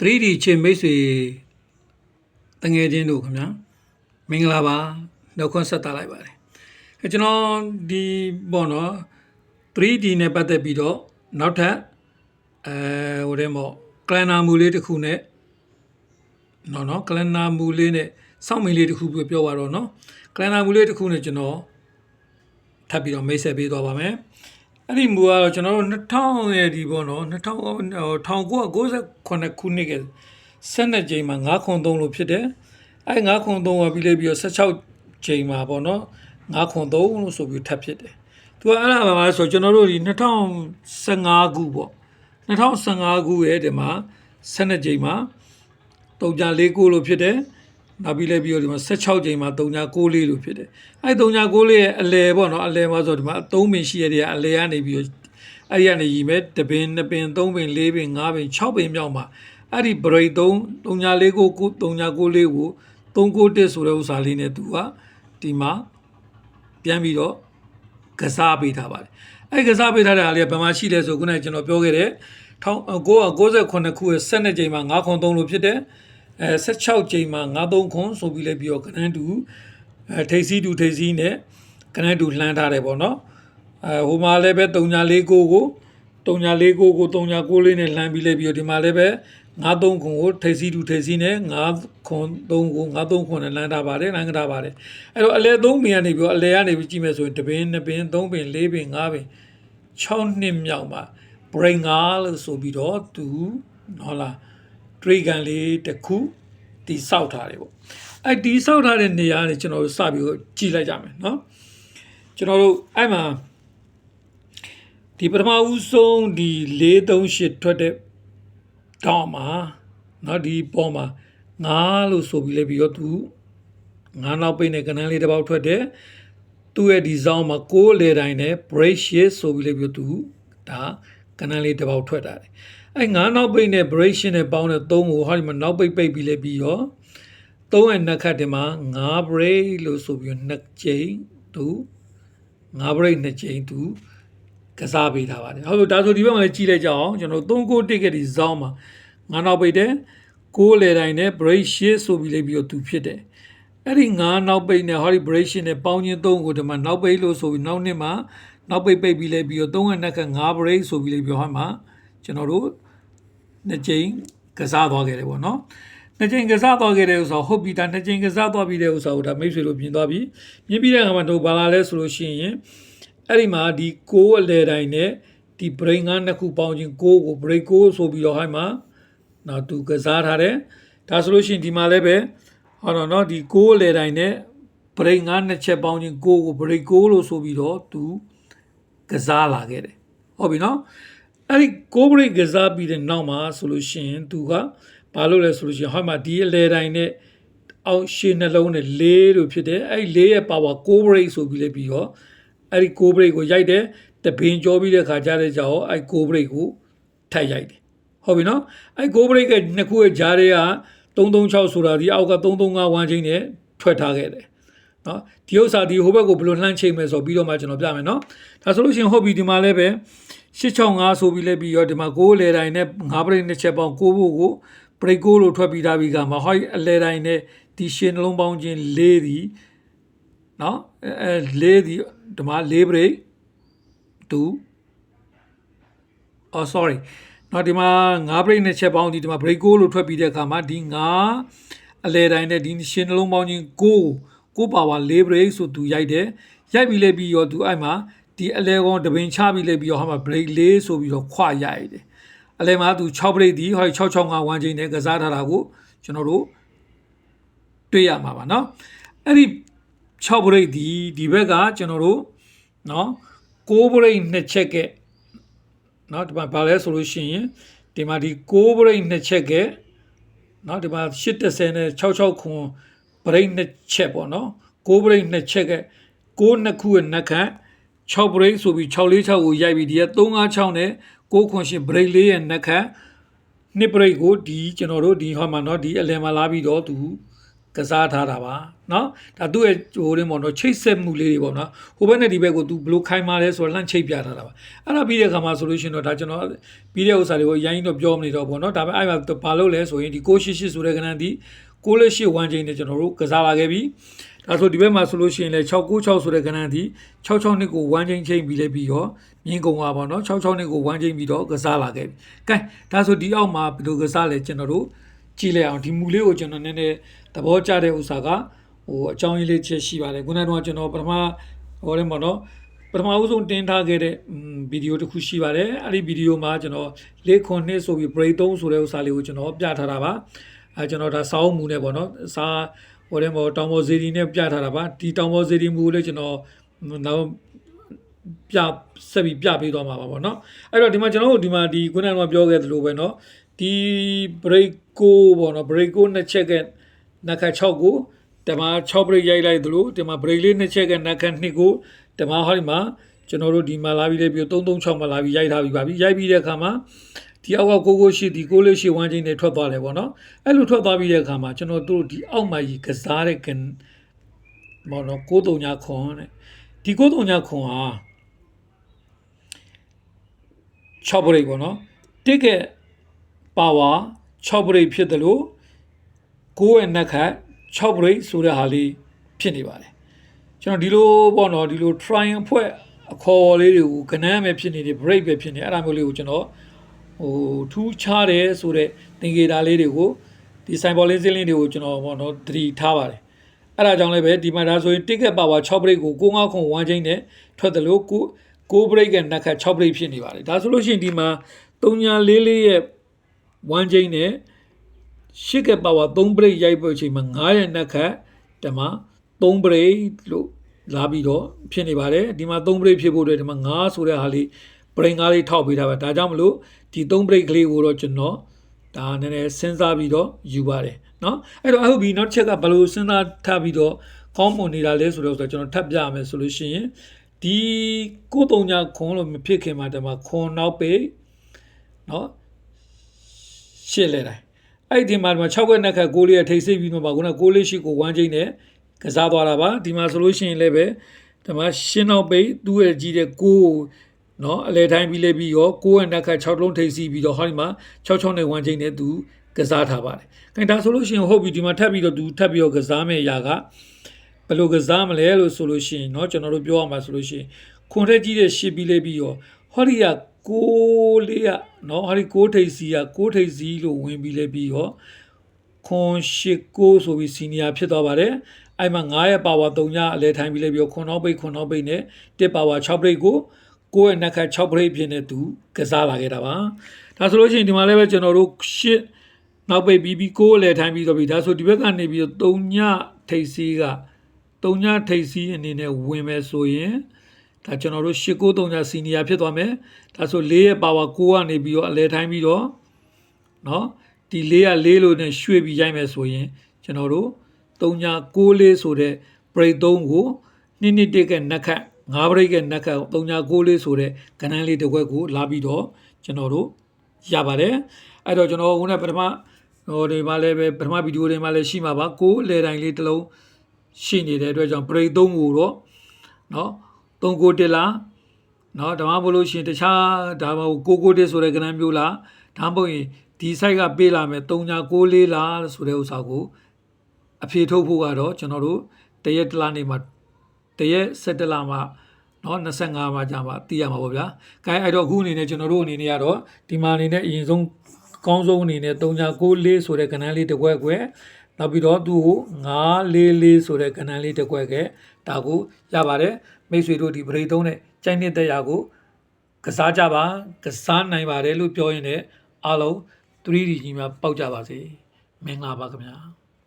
3D ချင်းမိတ်ဆွေတငယ်ချင်းတို့ခင်ဗျာမင်္ဂလာပါနှုတ်ခွန်းဆက်တာလိုက်ပါတယ်အဲကျွန်တော်ဒီပေါ့နော် 3D နဲ့ပတ်သက်ပြီးတော့နောက်ထပ်အဲဟိုတဲ့မော့ကလန်နာမူလေးတစ်ခုနဲ့နော်နော်ကလန်နာမူလေးနဲ့စောင့်မင်းလေးတစ်ခုပြောပြောပါတော့နော်ကလန်နာမူလေးတစ်ခုနဲ့ကျွန်တော်ထပ်ပြီးတော့မိတ်ဆက်ပေးသွားပါမယ် အဲ့ဒီမူကတော့ကျွန်တော်တို့2000ရဲ့ဒီပေါ့နော်2000 1998ခုနှစ်က12ကြိမ်မှာ9ခွန်3လို့ဖြစ်တယ်အဲ့9ခွန်3ကပြီးလေပြီးတော့16ကြိမ်မှာပေါ့နော်9ခွန်3လို့ဆိုပြီးထပ်ဖြစ်တယ်သူကအဲ့ဒါပါဆိုကျွန်တော်တို့ဒီ2015ခုပေါ့2015ခုရဲ့ဒီမှာ12ကြိမ်မှာ3.49လို့ဖြစ်တယ် နောက်ပြီးလဲပြီးတော့ဒီမှာ16ကြိမ်မှာ3.94လို့ဖြစ်တယ်အဲ့3.94ရဲ့အလဲပေါ့နော်အလဲမှာဆိုဒီမှာ3ပင်ရှိရတဲ့အလဲကနေပြီးတော့အဲ့ဒီကနေရီမဲ့တပင်2ပင်3ပင်4ပင်5ပင်6ပင်မြောက်မှာအဲ့ဒီ break 3 3.49 3.94ကို391ဆိုတဲ့ဥစ္စာလေးနဲ့သူကဒီမှာပြန်ပြီးတော့ကစားပေးထားပါတယ်အဲ့ကစားပေးထားတဲ့အားလေးကဘယ်မှာရှိလဲဆိုခုနကကျွန်တော်ပြောခဲ့တဲ့1998ခုရဲ့12ကြိမ်မှာ9ခွန်3လို့ဖြစ်တယ် အဲ16ကြိမ်မှာ93ခွန်ဆိုပြီးလည်းပြီးတော့ကနန်းတူအဲထိပ်စီးတူထိပ်စီးနဲ့ကနန်းတူလှမ်းထားတယ်ပေါ့နော်အဲဟိုမှာလည်းပဲ349ကို349ကို349လေးနဲ့လှမ်းပြီးလည်းပြီးတော့ဒီမှာလည်းပဲ93ခွန်ကိုထိပ်စီးတူထိပ်စီးနဲ့9ခွန်3ကို93ခွန်နဲ့လှမ်းထားပါတယ်လှမ်းထားပါတယ်အဲ့တော့အလဲ3ပင်ကနေပြီးတော့အလဲကနေပြီးကြည့်မယ်ဆိုရင်တပင်2ပင်3ပင်4ပင်5ပင်6နှစ်မြောက်မှာ brain လို့ဆိုပြီးတော့သူဟု တ်လား dragon လေးတစ်ခုတီဆောက်ထားတယ်ပေါ့အဲ့တီဆောက်ထားတဲ့နေရာနေကျွန်တော်တို့စပြီးတော့ကြည့်လိုက်ကြမယ်เนาะကျွန်တော်တို့အဲ့မှာဒီပထမဦးဆုံးဒီ438ထွက်တဲ့တောင်းမှာเนาะဒီပေါ်မှာ9လို့ဆိုပြီးလဲပြီးတော့သူ9နောက်ပိတ်နဲ့ကနန်းလေးတစ်ပေါက်ထွက်တယ်သူ့ရဲ့ဒီဇောင်းမှာ6လေတိုင်းနဲ့ break shift ဆိုပြီးလဲပြီးတော့သူဒါကနန်းလေးတစ်ပေါက်ထွက်တာတယ် အဲ့ငါးနောက်ပိတ်နဲ့ break shift နဲ့ပေါင်းတဲ့သုံးကိုဟောဒီမှာနောက်ပိတ်ပိတ်ပြီးလဲပြီးတော့သုံးရဲ့နှစ်ခတ်တင်မှာငါး break လို့ဆိုပြီးတော့နှစ်ကြိမ်သူငါး break နှစ်ကြိမ်သူကစားပေးထားပါတယ်ဟုတ်ပြီဒါဆိုဒီဘက်မှာလည်းကြည့်လိုက်ကြအောင်ကျွန်တော်3ကိုတစ်ကဒီဇောင်းမှာငါးနောက်ပိတ်တယ်ကိုးလေတိုင်းနဲ့ break shift ဆိုပြီးလဲပြီးတော့သူဖြစ်တယ်အဲ့ဒီငါးနောက်ပိတ်နဲ့ဟောဒီ break shift နဲ့ပေါင်းခြင်းသုံးကိုဒီမှာနောက်ပိတ်လို့ဆိုပြီးနောက်နှစ်မှာနောက်ပိတ်ပိတ်ပြီးလဲပြီးတော့သုံးရဲ့နှစ်ခတ်5 break ဆိုပြီးလဲပြီးဟောမှာကျွန်တော်တို့ နှစ်ကြိမ်ကစားသွားခဲ့တယ်ပေါ့နော်နှစ်ကြိမ်ကစားသွားခဲ့တယ်ဆိုတော့ဟုတ်ပြီဒါနှစ်ကြိမ်ကစားသွားပြီတဲ့ဥစ္စာကိုဒါမိတ်ဆွေတို့မြင်သွားပြီမြင်ပြီးတဲ့အခါမှာတို့ဘာလာလဲဆိုလို့ရှိရင်အဲ့ဒီမှာဒီကိုးအလဲတိုင်းနဲ့ဒီ brain ကနှစ်ခုပေါင်းခြင်းကိုးကို break ကိုဆိုပြီးတော့ဟိုက်မှာနော်သူကစားထားတယ်ဒါဆိုလို့ရှိရင်ဒီမှာလည်းပဲဟောတော့နော်ဒီကိုးအလဲတိုင်းနဲ့ brain ကနှစ်ချက်ပေါင်းခြင်းကိုးကို break ကိုလို့ဆိုပြီးတော့သူကစားလာခဲ့တယ်ဟုတ်ပြီနော် အဲ့ဒီကိုဘရိတ်ကစားပြီးတဲ့နောက်မှာဆိုလို့ရှိရင်သူကဘာလို့လဲဆိုလို့ရှိရင်ဟောမှာဒီအလဲတိုင်းနဲ့အောက်ရှေ့နှလုံးနဲ့၄လို့ဖြစ်တယ်အဲ့ဒီ၄ရဲ့ power ကိုဘရိတ်ဆိုပြီးလဲပြီးတော့အဲ့ဒီကိုဘရိတ်ကိုရိုက်တယ်တပင်ကြောပြီးတဲ့ခါကြားတဲ့ကြောအဲ့ကိုဘရိတ်ကိုထပ်ရိုက်တယ်ဟုတ်ပြီနော်အဲ့ကိုဘရိတ်ကနှစ်ခုရဲ့ဂျားတွေက336ဆိုတာဒီအောက်က335ဝမ်းချင်းနဲ့ထွက်ထားခဲ့တယ်နော်ဒီဥစ္စာဒီဟိုဘက်ကိုဘယ်လိုလှမ်းချိန်မယ်ဆိုပြီးတော့မှကျွန်တော်ပြမယ်နော်ဒါဆိုလို့ရှိရင်ဟုတ်ပြီဒီမှာလည်းပဲ 665ဆိုပြီးလဲပြီးရောဒီမှာ6လေတိုင်းနဲ့5ပရိတ်နှစ်ချက်ပေါင်း6ဖို့ကိုပရိတ်6လို့ထွက်ပြီးသားပြီးကမှာဟောအလဲတိုင်းနဲ့ဒီရှင်နှလုံးပေါင်းခြင်း၄ဒီနော်အဲ၄ဒီဒီမှာ၄ပရိတ်2 oh sorry နော်ဒီမှာ5 break နဲ့ချက်ပေါင်းဒီဒီမှာ break 6လို့ထွက်ပြီးတဲ့အခါမှာဒီ5အလဲတိုင်းနဲ့ဒီရှင်းနှလုံးပေါင်းချင်း6 6ပါဝါ4 break ဆိုသူရိုက်တယ်ရိုက်ပြီးလဲပြီးရောသူအဲ့မှာ ဒီအလဲကောင်တပင်ချပြီးလဲပြီးရောဟာမှာ break 4ဆိုပြီးတော့ခွာရိုက်တယ်အလဲမှာသူ6 break ဒီဟို665ဝမ်းချင်းနဲ့ကစားထားတာကိုကျွန်တော်တို့တွေ့ရမှာပါเนาะအဲ့ဒီ6 break ဒီဒီဘက်ကကျွန်တော်တို့เนาะ6 break နှစ်ချက်ကဲเนาะဒီမှာဘာလဲဆိုလို့ရှိရင်ဒီမှာဒီ6 break နှစ်ချက်ကဲเนาะဒီမှာ830နဲ့66ခွန် break နှစ်ချက်ပေါ့เนาะ6 break နှစ်ချက်ကဲ6နှစ်ခုရဲ့နှစ်ခန့် 6 break ဆိုပြီး646ကိုရိုက်ပြီးဒီက356နဲ့6ခွန်ရှင် break လေးရဲ့နှစ်ခန့်နှစ် break ကိုဒီကျွန်တော်တို့ဒီဟောမှာเนาะဒီအလယ်မှာလာပြီးတော့သူက ကစားထားတာပါเนาะဒါသူ့ရဲ့ဟိုရင်းပေါ့နော်ချိတ်ဆက်မှုလေးတွေပေါ့နော်ဟိုဘက်နဲ့ဒီဘက်ကိုသူဘယ်လိုခိုင်းမာလဲဆိုတော့လှမ်းချိတ်ပြထားတာပါအဲ့ဒါပြီးတဲ့အခါမှာဆိုလို့ရှိရင်တော့ဒါကျွန်တော်ပြီးတဲ့ဥစ္စာတွေကိုအရင်တော့ပြောမနေတော့ပေါ့နော်ဒါပေမဲ့အဲ့မှာဘာလို့လဲဆိုရင်ဒီ688ဆိုတဲ့ကဏ္ဍဒီ688ဝမ်းချင်းနဲ့ကျွန်တော်တို့ကစားလာခဲ့ပြီ ဒါဆိုဒီဘက်မှာဆိုလို့ရှိရင်လည်း696ဆိုတဲ့ကဏ္ဍဒီ66နှစ်ကိုဝမ်းချင်းချိန်ပြီးလဲပြီးတော့မြင်းကုံပါပေါ့နော်66နှစ်ကိုဝမ်းချင်းပြီးတော့ကစားလာခဲ့ပြီကဲဒါဆိုဒီအောက်မှာဘယ်လိုကစားလဲကျွန်တော်တို့ကြည့်လိုက်အောင်ဒီမူလေးကိုကျွန်တော်နည်းနည်းသဘောကျတဲ့ဥစ္စာကဟိုအကြောင်းရင်းလေးချက်ရှိပါတယ်ခုနကတော့ကျွန်တော်ပထမဟောတယ်ပေါ့နော်ပထမဦးဆုံးတင်ထားခဲ့တဲ့ဗီဒီယိုတစ်ခုရှိပါတယ်အဲ့ဒီဗီဒီယိုမှာကျွန်တော်လေးခွန်နှစ်ဆိုပြီး break 3ဆိုတဲ့ဥစ္စာလေးကိုကျွန်တော်ပြထားတာပါအဲကျွန်တော်ဒါစောင်းမူနဲ့ပေါ့နော်စာ ဟိုတယ်ပေါ့တောင်ပေါ်ဇေဒီနဲ့ပြထားတာပါဒီတောင်ပေါ်ဇေဒီမူကိုလည်းကျွန်တော်နောက်ပြဆက်ပြီးပြပေးသွားမှာပါပေါ့နော်အဲ့တော့ဒီမှာကျွန်တော်တို့ဒီမှာဒီခုနကပြောခဲ့သလိုပဲเนาะဒီ break ကိုပေါ့နော် break ကိုနှစ်ချက်ကနက်ခတ်6ကိုတမ6 break ရိုက်လိုက်သလိုဒီမှာ break လေးနှစ်ချက်ကနက်ခတ်2ကိုတမဟောဒီမှာကျွန်တော်တို့ဒီမှာလာပြီးလေပြီး336မှာလာပြီးရိုက်ထားပြီးပါပြီရိုက်ပြီးတဲ့အခါမှာ ဒီအောက်ကကိုကိုရှိဒီကိုလေးရှိဝမ်းချင်းတွေထွက်သွားတယ်ပေါ့နော်အဲ့လိုထွက်သွားပြီးတဲ့အခါမှာကျွန်တော်တို့ဒီအောက်မှာကြီးကစားတဲ့ကန်ဘောနော်639ခွန်တဲ့ဒီ639ခွန်ဟာ6 break ပေါ့နော်တစ်ကက်ပါဝါ6 break ဖြစ်တယ်လို့ကိုယ့်ရဲ့နှက်ခတ်6 break ဆိုတဲ့ဟာလေးဖြစ်နေပါတယ်ကျွန်တော်ဒီလိုပေါ့နော်ဒီလို trial ဖွဲ့အခေါ်လေးတွေကိုကနန်းပဲဖြစ်နေတယ် break ပဲဖြစ်နေအဲ့ဒါမျိုးလေးကိုကျွန်တော် ဟိုထူးခြားတယ်ဆိုတဲ့သင်္ကေတလေးတွေကိုဒီ symbol လေးစင်းလေးတွေကိုကျွန်တော်ပေါ့နော်သတိထားပါတယ်အဲ့ဒါကြောင့်လည်းပဲဒီမှာဒါဆိုရင် ticket power 6 break ကို9ခု1ချင်းနဲ့ထွက်တယ်လို့ကို6 break ကနှက်ခတ်6 break ဖြစ်နေပါတယ်ဒါဆိုလို့ရှိရင်ဒီမှာ344ရဲ့1ချင်းနဲ့ရှစ်ကပါဝါ3 break ရိုက်ဖို့အချိန်မှာ9ရဲ့နှက်ခတ်ဓမ္မ3 break လို့လာပြီးတော့ဖြစ်နေပါတယ်ဒီမှာ3 break ဖြစ်ဖို့အတွက်ဒီမှာ9ဆိုတဲ့ဟာလေး brain ကားလေးထောက်ပေးထားပါဒါကြောင့်မလို့ဒီ3 break ကလေးကိုတော့ကျွန်တော်ဒါနည်းနည်းစဉ်းစားပြီးတော့ယူပါတယ်เนาะအဲ့တော့အခုဒီနောက်တစ်ချက်ကဘယ်လိုစဉ်းစားထားပြီးတော့ကောင်းမွန်နေတာလဲဆိုတော့ကျွန်တော်ထပ်ပြမယ်ဆိုလို့ရှိရင်ဒီကိုတုံညာခွန်လို့မဖြစ်ခင်မှာတမခွန်နောက်ပေเนาะရှစ်လဲတိုင်းအဲ့ဒီမှာဒီမှာ6ခွက်နှစ်ခက်6လေးရထိတ်စိတ်ပြီးတော့ပါခုန6လေးရှိကို1ချိန်နဲ့ကစားသွားတာပါဒီမှာဆိုလို့ရှိရင်လည်းပဲဒီမှာရှင်းနောက်ပိတ်သူ့ရဲ့ကြီးတဲ့6ကို နော်အလဲတိုင်းပြီးလဲပြီးရော6ရဲ့နှစ်ခက်6လုံးထိတ်စီပြီးတော့ဟောဒီမှာ66နဲ့1ချိန်နဲ့သူကစားထားပါတယ်ခင်ဗျဒါဆိုလို့ရှိရင်ဟုတ်ပြီဒီမှာထပ်ပြီးတော့သူထပ်ပြီးတော့ကစားမယ့်အရာကဘယ်လိုကစားမလဲလို့ဆိုလို့ရှိရင်เนาะကျွန်တော်တို့ပြောရမှာဆိုလို့ရှိရင်ခွန်ထက်ကြီးတဲ့ရှစ်ပြီးလဲပြီးရောဟောဒီကကိုလေးကเนาะဟောဒီကိုထိတ်စီကကိုထိတ်စီလို့ဝင်ပြီးလဲပြီးရောခွန်ရှိကိုဆိုပြီးစီနီယာဖြစ်သွားပါတယ်အဲ့မှာ9ရဲ့ပါဝါ3ညအလဲထိုင်ပြီးလဲပြီးခွန်နောက်ပိတ်ခွန်နောက်ပိတ်နဲ့တစ်ပါဝါ6ပိတ်ကို ကိုယ့်ရဲ့နှက်ခတ်6ပိတ်ဖြစ်နေသူကစားလာခဲ့တာပါဒါဆိုလို့ရှိရင်ဒီမှာလည်းပဲကျွန်တော်တို့ရှစ်နောက်ပိတ်ပြီးပြီးကိုယ်အလဲထိုင်ပြီးတော့ပြီဒါဆိုဒီဘက်ကနေပြီးတော့3ညထိတ်စီက3ညထိတ်စီအနေနဲ့ဝင်မယ်ဆိုရင်ဒါကျွန်တော်တို့ရှစ်ကို3ညစီနီယာဖြစ်သွားမယ်ဒါဆို4ရဲ့ပါဝါ9ကနေပြီးတော့အလဲထိုင်ပြီးတော့เนาะဒီ4က4လို့နဲ့ရွှေ့ပြီးရိုက်မယ်ဆိုရင်ကျွန်တော်တို့3ည6လေးဆိုတဲ့ break 3ကိုနှစ်နှစ်တက်ကနက်ခတ် 9 break ကနက်ခတ်3ည6လေးဆိုတဲ့ကဏ္ဍလေးတစ်ခွက်ကိုလာပြီးတော့ကျွန်တော်တို့ရပါတယ်အဲ့တော့ကျွန်တော်ခုနပထမဟိုဒီမှာလည်းပဲပထမဗီဒီယိုတွေမှာလည်းရှိမှာပါကိုယ်အလဲတိုင်းလေးတစ်လုံးရှိနေတဲ့အတွက်ကြောင့် break 3ကိုတော့เนาะ3ကိုတက်လားเนาะဒါမှမဟုတ်လို့ရှိရင်တခြားဒါမှမဟုတ်ကိုကိုတက်ဆိုတဲ့ကဏ္ဍမျိုးလားဒါမှမဟုတ်ရင်ဒီ site ကပေးလာမယ်3ည6လေးလားဆိုတဲ့ဥစ္စာကိုအဖြေထုတ်ဖို့ကတော့ကျွန်တော်တို့တရက်တလားနေမှာ တရက်17လမှာနော်25မှာကြာမှာသိရမှာပေါ့ဗျာ။အဲအဲ့တော့အခုအနေနဲ့ကျွန်တော်တို့အနေနဲ့ကတော့ဒီမှာအနေနဲ့အရင်ဆုံးကောင်းဆုံးအနေနဲ့3964ဆိုတဲ့ကဏ္ဍလေးတစ်ခွက်ခွဲနောက်ပြီးတော့သူ့ကို944ဆိုတဲ့ကဏ္ဍလေးတစ်ခွက်ခဲဒါကိုရပါတယ်မိတ်ဆွေတို့ဒီပရိသုံးနဲ့ကြိုက်နှစ်သက်ရာကိုကစားကြပါကစားနိုင်ပါတယ်လို့ပြောရင်လည်းအားလုံး3ဒီကြီးမှာပေါက်ကြပါစေမင်္ဂလာပါခင်ဗျာ